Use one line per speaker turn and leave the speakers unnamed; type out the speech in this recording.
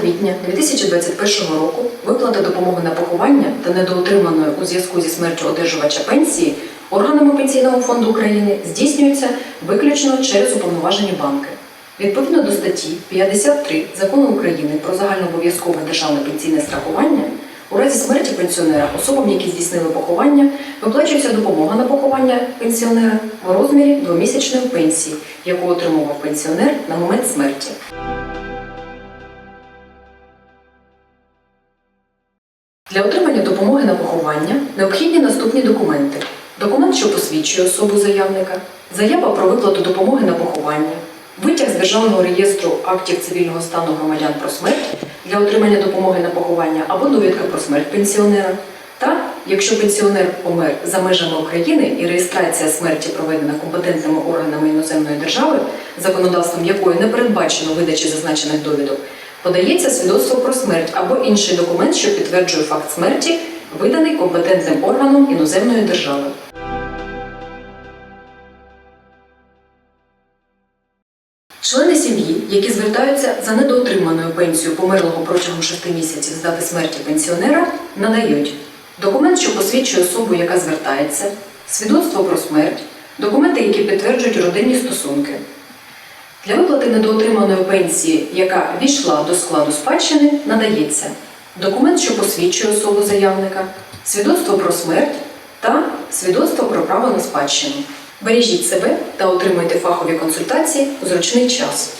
квітня 2021 року виплата допомоги на поховання та недоотриманої у зв'язку зі смертю одержувача пенсії органами Пенсійного фонду України здійснюється виключно через уповноважені банки. Відповідно до статті 53 Закону України про загальнообов'язкове державне пенсійне страхування, у разі смерті пенсіонера особам, які здійснили поховання, виплачується допомога на поховання пенсіонера в розмірі двомісячної пенсії, яку отримував пенсіонер на момент смерті. Для отримання допомоги на поховання необхідні наступні документи: документ, що посвідчує особу заявника, заява про виплату допомоги на поховання, витяг з державного реєстру актів цивільного стану громадян про смерть для отримання допомоги на поховання або довідка про смерть пенсіонера. Та, якщо пенсіонер помер за межами України і реєстрація смерті проведена компетентними органами іноземної держави, законодавством якої не передбачено видачі зазначених довідок, подається свідоцтво про смерть або інший документ, що підтверджує факт смерті, виданий компетентним органом іноземної держави. Члени сім'ї, які звертаються за недоотриманою пенсією померлого протягом 6 місяців з дати смерті пенсіонера, надають документ, що посвідчує особу, яка звертається, свідоцтво про смерть, документи, які підтверджують родинні стосунки. Для виплати недоотриманої пенсії, яка війшла до складу спадщини, надається документ, що посвідчує особу заявника, свідоцтво про смерть та свідоцтво про право на спадщину. Бережіть себе та отримуйте фахові консультації у зручний час.